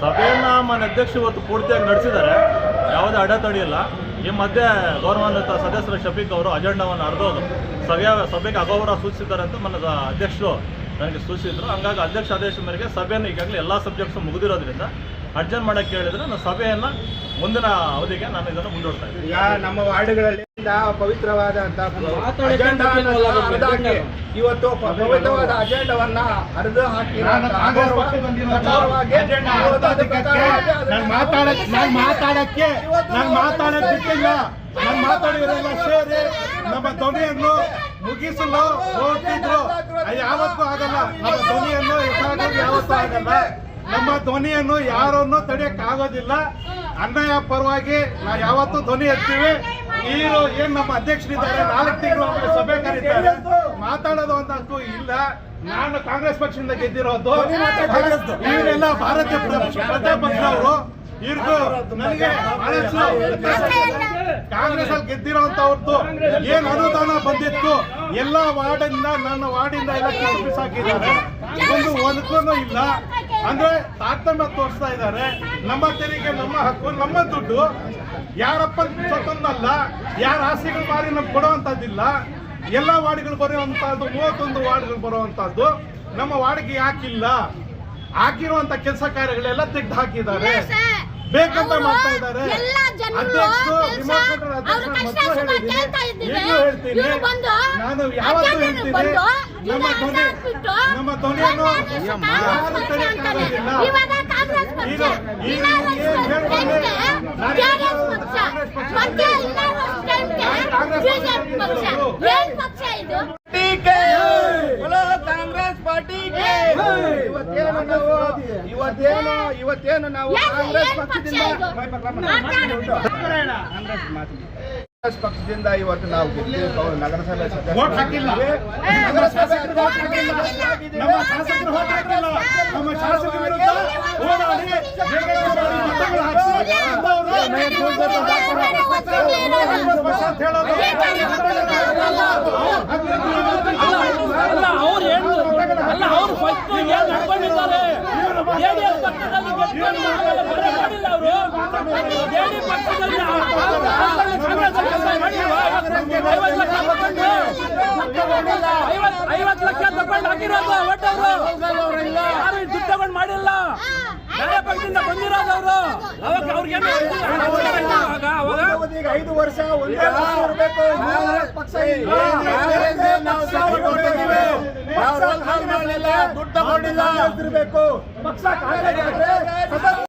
ಸಭೆಯನ್ನ ಮಾನ್ಯ ಅಧ್ಯಕ್ಷರು ಇವತ್ತು ಪೂರ್ತಿಯಾಗಿ ನಡೆಸಿದ್ದಾರೆ. ಯಾವುದೇ ಅಡೆತಡೆ ಇಲ್ಲ. ಈ ಮಧ್ಯೆ ಗೌರವಾನ್ವಿತ ಸದಸ್ಯರು ಶಫೀಕ್ ಅವರು ಅಜೆಂಡಾವನ್ನು ಅರ್ಧೋದು ಸಭೆಯ, ಸಭೆಗೆ ಅಗೌರವ ಸೂಚಿಸಿದ್ದಾರೆ ಅಂತ ಮನ ಅಧ್ಯಕ್ಷರು ನನಗೆ ಸೂಚಿಸಿದ್ರು. ಹಂಗಾಗಿ ಅಧ್ಯಕ್ಷ ಆದೇಶ ಮೇರೆಗೆ ಸಭೆಯನ್ನು ಈಗಾಗಲೇ ಎಲ್ಲ ಸಬ್ಜೆಕ್ಟ್ಸ್ ಮುಗಿದಿರೋದ್ರಿಂದ ಅರ್ಜೆಂಟ್ ಮಾಡಕ್ಕೆ ಹೇಳಿದ್ರೆ ನಾನು ಸಭೆಯನ್ನ ಮುಂದಿನ ಅವಧಿಗೆ ನಾನು ಇದನ್ನು ಮುಂದೂಡ್ತಾ ಇದ್ದೀನಿ. ಈಗ ನಮ್ಮ ವಾರ್ಡ್ಗಳಲ್ಲಿ ಪವಿತ್ರವಾದಂತ ಇವತ್ತು ಪವಿತ್ರವಾದ ಅಜೆಂಡವನ್ನ ಹರಿದು ಹಾಕಿ ನಾನು ಮಾತಾಡಕ್ ನಾನು ಮಾತಾಡಕ್ಕೆ ನಾನು ಮಾತಾಡಕ್ ಬಿಟ್ಟಿಲ್ಲ. ನಾನು ಮಾತಾಡಿರೋಲ್ಲ ಸೇರಿ ನಮ್ಮ ಧ್ವನಿಯನ್ನು ಮುಗಿಸಲು ಹೋಗ್ತಿದ್ರು ಅದು ಯಾವತ್ತೂ ಆಗಲ್ಲ. ನಮ್ಮ ಧ್ವನಿಯನ್ನು ಯಾವತ್ತೂ ಆಗಲ್ಲ. ನಮ್ಮ ಧ್ವನಿಯನ್ನು ಯಾರನ್ನು ತಡೆಯಕ್ ಆಗೋದಿಲ್ಲ. ಅನ್ನಯ ಪರವಾಗಿ ನಾವು ಯಾವತ್ತೂ ಧ್ವನಿ ಎತ್ತೀವಿ. ನೀರು ಏನ್ ನಮ್ಮ ಅಧ್ಯಕ್ಷರಿದ್ದಾರೆ ನಾಲ್ಕು ತಿಂಗಳು ಸಭೆ ಕರೀತಾರೆ. ಮಾತಾಡೋದು ಅಂತೂ ಇಲ್ಲ. ನಾನು ಕಾಂಗ್ರೆಸ್ ಪಕ್ಷದಿಂದ ಗೆದ್ದಿರೋದು. ಇವರೆಲ್ಲ ಭಾರತೀಯ ಪ್ರಜಾ ಪಕ್ಷದವರು. ಇವ್ರಿಗೂ ನನಗೆ ಬಹಳಷ್ಟು. ಕಾಂಗ್ರೆಸ್ ಅಲ್ಲಿ. ಗೆದ್ದಿರೋಂತವ್ರದ್ದು ಏನ್ ಅನುದಾನ ಬಂದಿತ್ತು ಎಲ್ಲ ವಾರ್ಡಿಂದ ನನ್ನ ವಾರ್ಡಿಂದ ಎಲ್ಲ ಕಾಂಗ್ರೆಸ್ ಹಾಕಿದ್ದಾರೆ. ಒಂದು ಒಂದಕ್ಕೂ ಇಲ್ಲ. ಅಂದ್ರೆ ತಾರತಮ್ಯ ತೋರಿಸ್ತಾ ಇದ್ದಾರೆ. ನಮ್ಮ ತೆರಿಗೆ ನಮ್ಮ ಹಕ್ಕು ನಮ್ಮ ದುಡ್ಡು ಯಾರಪ್ಪ ಸ್ವತಂತ್ರಲ್ಲ ಯಾರ ಆಸೆಗಳು ಮಾರಿ ನಮ್ಗೆ ಕೊಡುವಂತದ್ದಿಲ್ಲ ಎಲ್ಲ ವಾರ್ಡ್ಗಳು ಬರುವಂತಹದ್ದು ಮೂವತ್ತೊಂದು ವಾರ್ಡ್ಗಳು ಬರುವಂತಹದ್ದು ನಮ್ಮ ವಾರ್ಡ್ಗೆ ಯಾಕಿಲ್ಲ ಹಾಕಿರುವಂತ ಕೆಲಸ ಕಾರ್ಯಗಳೆಲ್ಲ ತೆಗ್ದು ಹಾಕಿದ್ದಾರೆ. ಬೇಕಂತ ಮಾಡ್ತಾ ಇದ್ದಾರೆ. ಅಧ್ಯಕ್ಷರು ನಾನು ಯಾವತ್ತೂ ಹೇಳ್ತೀನಿ. ನಮ್ಮ ಧ್ವನಿ ನಮ್ಮ ಧ್ವನಿಯನ್ನು ಯಾರು ಈಗ ಕಾಂಗ್ರೆಸ್ ಟೈಮ್ಗೆ ಕಾಂಗ್ರೆಸ್ ಪಕ್ಷ. ಇವತ್ತೇನು ನಾವು ಇವತ್ತೇನು ನಾವು ಕಾಂಗ್ರೆಸ್ ಪಕ್ಷದಿಂದ ಕಾಂಗ್ರೆಸ್ ಪಕ್ಷದಿಂದ ಇವತ್ತು ನಾವು ನಗರಸಭೆ ಅವ್ರು ಐವತ್ತು ಲಕ್ಷ ತಗೊಂಡು. ಹಾಕಿರೋದು ಒಟ್ಟವರು ಯಾರು ದುಡ್ಡು ತಗೊಂಡು ಮಾಡಿಲ್ಲ? ಬೇರೆ ಪಕ್ಷದಿಂದ ಬಂದಿರೋದು ಅವರು. ಅವಾಗ ಅವ್ರಿಗೆ ಅವಾಗ ಐದು ವರ್ಷ ಒಂದೇ ವರ್ಷ ಇರ್ಬೇಕು. ಪಕ್ಷ ದುಡ್ಡು ತಗೊಂಡಿಲ್ಲ.